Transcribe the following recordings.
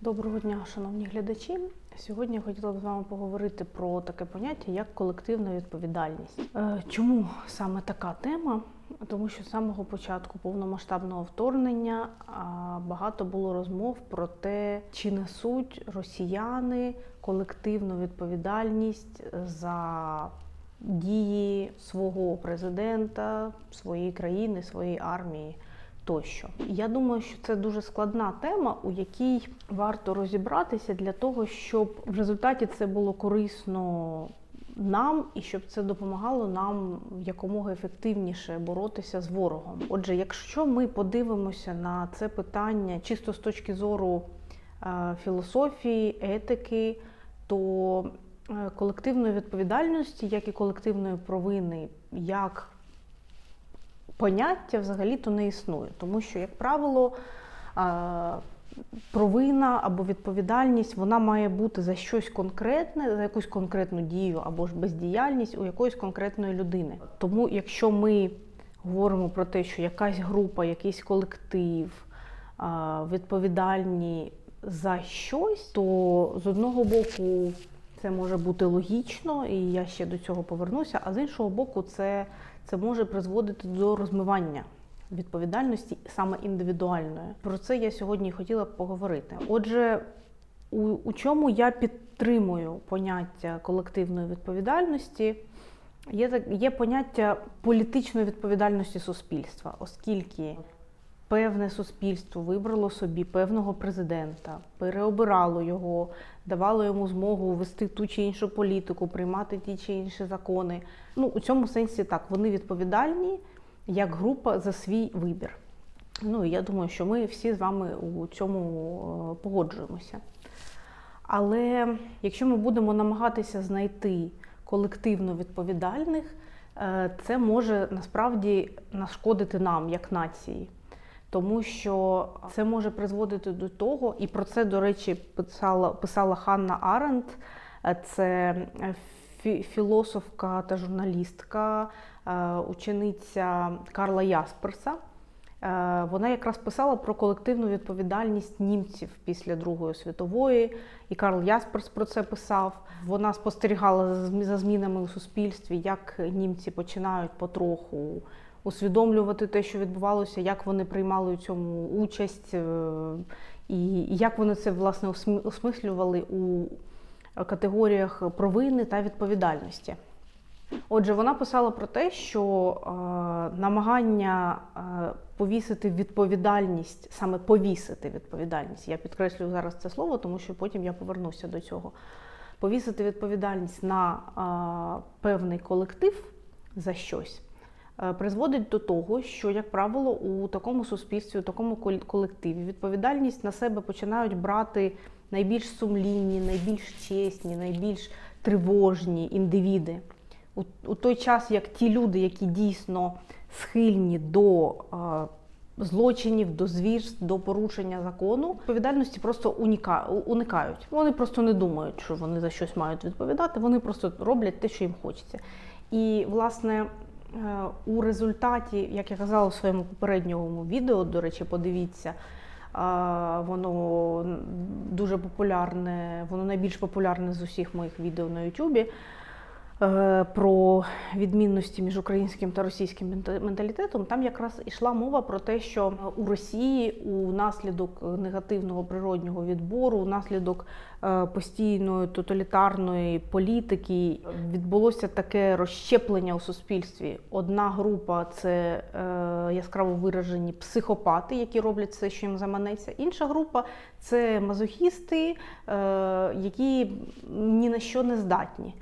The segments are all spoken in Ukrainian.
Доброго дня, шановні глядачі. Сьогодні я хотіла б з вами поговорити про таке поняття як колективна відповідальність. Е, Чому саме така тема? Тому що з самого початку повномасштабного вторгнення багато було розмов про те, чи несуть росіяни колективну відповідальність за дії свого президента, своєї країни, своєї армії тощо. Я думаю, що це дуже складна тема, у якій варто розібратися для того, щоб в результаті це було корисно нам і щоб це допомагало нам якомога ефективніше боротися з ворогом. Отже, якщо ми подивимося на це питання чисто з точки зору е, філософії, етики, то е, колективної відповідальності, як і колективної провини, як поняття взагалі-то не існує, тому що, як правило, провина або відповідальність вона має бути за щось конкретне, за якусь конкретну дію або ж бездіяльність у якоїсь конкретної людини. Тому, якщо ми говоримо про те, що якась група, якийсь колектив відповідальні за щось, то з одного боку це може бути логічно, і я ще до цього повернуся, а з іншого боку, це це може призводити до розмивання відповідальності саме індивідуальної. Про це я сьогодні хотіла б поговорити. Отже, у, у чому я підтримую поняття колективної відповідальності? Є, є поняття політичної відповідальності суспільства, оскільки певне суспільство вибрало собі певного президента, переобирало його, давало йому змогу вести ту чи іншу політику, приймати ті чи інші закони. Ну, у цьому сенсі так, вони відповідальні як група за свій вибір. Ну і я думаю, що ми всі з вами у цьому е, погоджуємося. Але якщо ми будемо намагатися знайти колективно відповідальних, е, це може насправді нашкодити нам як нації. Тому що це може призводити до того, і про це, до речі, писала, писала Ханна Аренд, е, це філософка та журналістка, е, учениця Карла Ясперса. Е, Вона якраз писала про колективну відповідальність німців після Другої світової, і Карл Ясперс про це писав. Вона спостерігала за змінами у суспільстві, як німці починають потроху усвідомлювати те, що відбувалося, як вони приймали у цьому участь, е, і як вони це власне осмислювали у категоріях провини та відповідальності. Отже, вона писала про те, що е, намагання е, повісити відповідальність, саме повісити відповідальність, я підкреслюю зараз це слово, тому що потім я повернуся до цього. Повісити відповідальність на е, певний колектив за щось призводить до того, що, як правило, у такому суспільстві, у такому кол- колективі відповідальність на себе починають брати найбільш сумлінні, найбільш чесні, найбільш тривожні індивіди. У, у той час, як ті люди, які дійсно схильні до е, злочинів, до звірств, до порушення закону, відповідальності просто уніка, уникають. Вони просто не думають, що вони за щось мають відповідати. Вони просто роблять те, що їм хочеться. І власне. Е, У результаті, як я казала в своєму попередньому відео, до речі, подивіться, воно дуже популярне, воно найбільш популярне з усіх моїх відео на Ютубі. е, про відмінності між українським та російським мента- менталітетом. Там якраз йшла мова про те, що у Росії у наслідок негативного природнього відбору, е, постійної тоталітарної політики відбулося таке розщеплення у суспільстві. Одна група це е, яскраво виражені психопати, які роблять все, що їм заманеться. Інша група це мазохісти, е, які ні на що не здатні.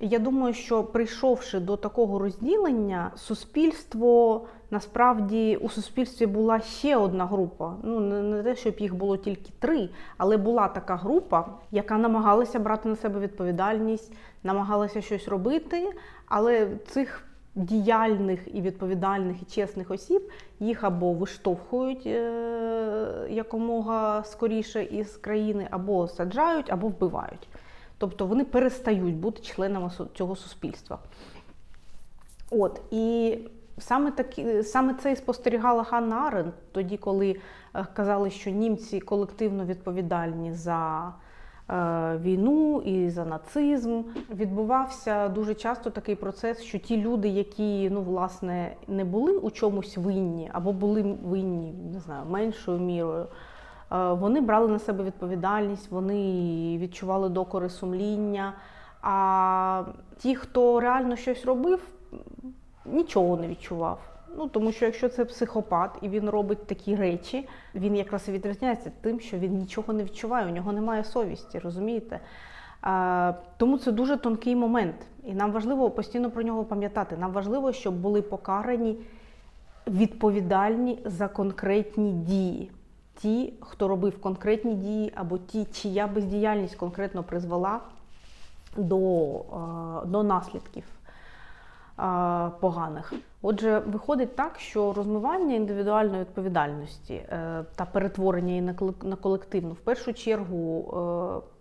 Я думаю, що прийшовши до такого розділення, суспільство насправді у суспільстві була ще одна група. Ну не, не те, щоб їх було тільки три, але була така група, яка намагалася брати на себе відповідальність, намагалася щось робити, але цих діяльних і відповідальних і чесних осіб їх або виштовхують е, якомога скоріше із країни, або саджають, або вбивають. Тобто вони перестають бути членами цього суспільства. От і саме такі, саме це і спостерігала Ханна Аренд тоді, коли е, казали, що німці колективно відповідальні за е, війну і за нацизм. Відбувався дуже часто такий процес, що ті люди, які ну власне не були у чомусь винні або були винні, не знаю, меншою мірою. Е, Вони брали на себе відповідальність, вони відчували докори сумління. А ті, хто реально щось робив, нічого не відчував. Ну тому що якщо це психопат і він робить такі речі, він якраз і відрізняється тим, що він нічого не відчуває, у нього немає совісті, розумієте? А, тому це дуже тонкий момент, і нам важливо постійно про нього пам'ятати. Нам важливо, щоб були покарані відповідальні за конкретні дії. Ті, хто робив конкретні дії, або ті, чия бездіяльність конкретно призвела до, е, до наслідків е, поганих. Отже, виходить так, що розмивання індивідуальної відповідальності е, та перетворення її на колективну в першу чергу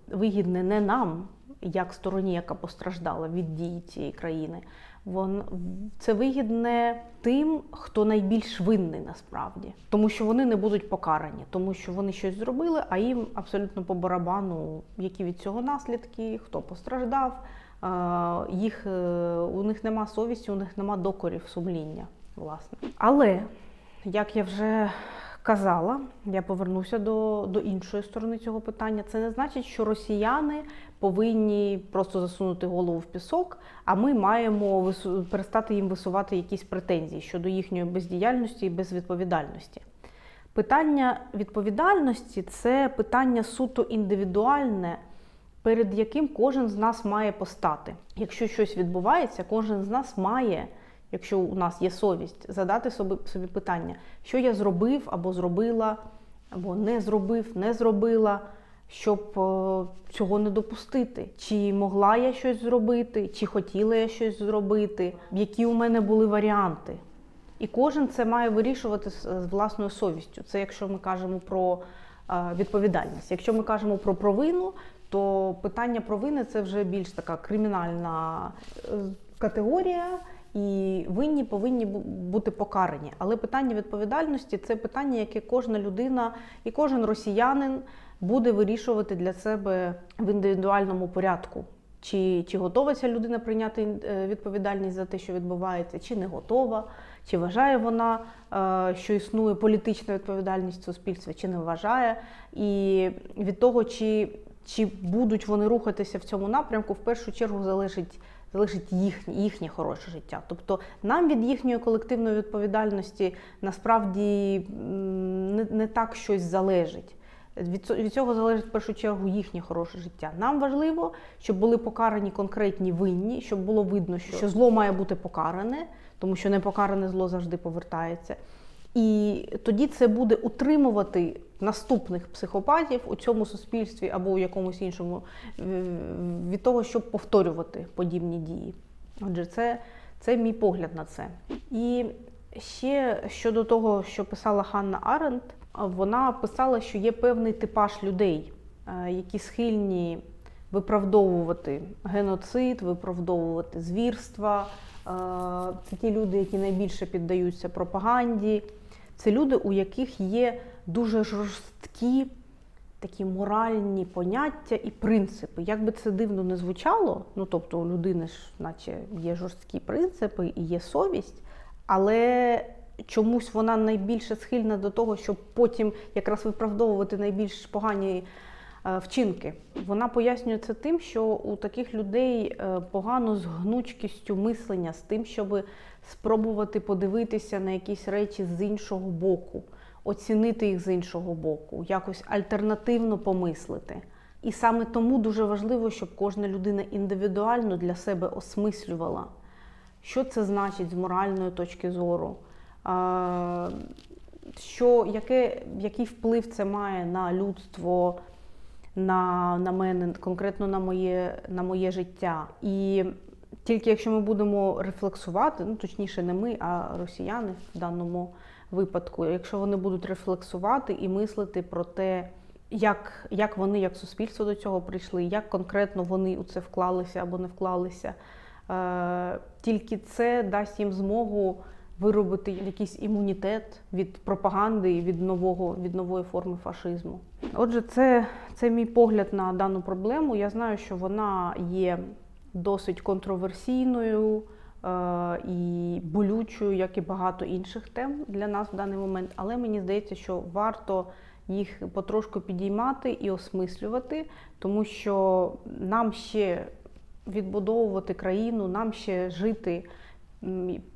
вигідне не нам, як стороні, яка постраждала від дії цієї країни. Вон це вигідне тим, хто найбільш винний насправді, тому що вони не будуть покарані, тому що вони щось зробили, а їм абсолютно по барабану, які від цього наслідки, хто постраждав. Їх е, у них нема совісті, у них нема докорів сумління, власне. Але як я вже казала, я повернуся до, до іншої сторони цього питання. Це не значить, що росіяни повинні просто засунути голову в пісок, а ми маємо перестати їм висувати якісь претензії щодо їхньої бездіяльності і безвідповідальності. Питання відповідальності це питання суто індивідуальне, перед яким кожен з нас має постати. Якщо щось відбувається, кожен з нас має, якщо у нас є совість, задати собі, питання, що я зробив або зробила, або не зробив, не зробила, щоб е, цього не допустити. Чи могла я щось зробити, чи хотіла я щось зробити, які у мене були варіанти. І кожен це має вирішувати з з власною совістю. Це якщо ми кажемо про е, відповідальність. Якщо ми кажемо про провину, то питання провини це вже більш така кримінальна е, категорія, і винні повинні бути покарані. Але питання відповідальності це питання, яке кожна людина і кожен росіянин буде вирішувати для себе в індивідуальному порядку. Чи, чи готова ця людина прийняти е, відповідальність за те, що відбувається, чи не готова, чи вважає вона, е, що існує політична відповідальність в суспільстві, чи не вважає. І від того, чи, чи будуть вони рухатися в цьому напрямку, в першу чергу залежить, залежить їхнє, їхнє хороше життя. Тобто нам від їхньої колективної відповідальності насправді не, не так щось залежить. Від від цього залежить в першу чергу їхнє хороше життя. Нам важливо, щоб були покарані конкретні винні, щоб було видно, що, що зло має бути покаране, тому що непокаране зло завжди повертається. І тоді це буде утримувати наступних психопатів у цьому суспільстві або у якомусь іншому е, від того, щоб повторювати подібні дії. Отже, це, це мій погляд на це. І ще щодо того, що писала Ханна Аренд, вона писала, що є певний типаж людей, е, які схильні виправдовувати геноцид, виправдовувати звірства. Це ті люди, які найбільше піддаються пропаганді. Це люди, у яких є дуже жорсткі такі моральні поняття і принципи. Як би це дивно не звучало, ну тобто у людини ж, наче є жорсткі принципи і є совість, але чомусь вона найбільше схильна до того, щоб потім якраз виправдовувати найбільш погані вчинки. Вона пояснює це тим, що у таких людей е, погано з гнучкістю мислення, з тим, щоб спробувати подивитися на якісь речі з іншого боку, оцінити їх з іншого боку, якось альтернативно помислити. І саме тому дуже важливо, щоб кожна людина індивідуально для себе осмислювала, що це значить з моральної точки зору, що, яке, який вплив це має на людство, на, на мене, конкретно на моє, на моє життя. І тільки якщо ми будемо рефлексувати, ну точніше, не ми, а росіяни в даному випадку, якщо вони будуть рефлексувати і мислити про те, як, як вони, як суспільство до цього прийшли, як конкретно вони у це вклалися або не вклалися, е, тільки це дасть їм змогу виробити якийсь імунітет від пропаганди від нового від нової форми фашизму. Отже, це, це мій погляд на дану проблему. Я знаю, що вона є досить контроверсійною е, і болючою, як і багато інших тем для нас в даний момент. Але мені здається, що варто їх потрошку підіймати і осмислювати, тому що нам ще відбудовувати країну, нам ще жити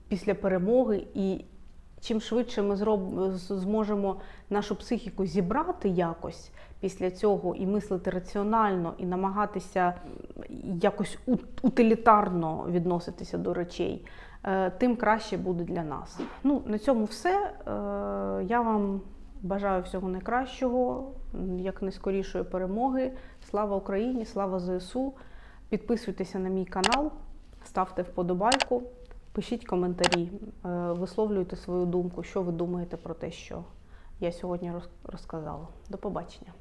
після перемоги. І чим швидше ми зроб... зможемо нашу психіку зібрати якось після цього і мислити раціонально, і намагатися якось утилітарно відноситися до речей, е, тим краще буде для нас. Ну, на цьому все. Е, Я вам бажаю всього найкращого, м, якнайскорішої перемоги. Слава Україні, слава ЗСУ. Підписуйтеся на мій канал, ставте вподобайку, пишіть коментарі, е, висловлюйте свою думку, що ви думаєте про те, що я сьогодні розказала. До побачення.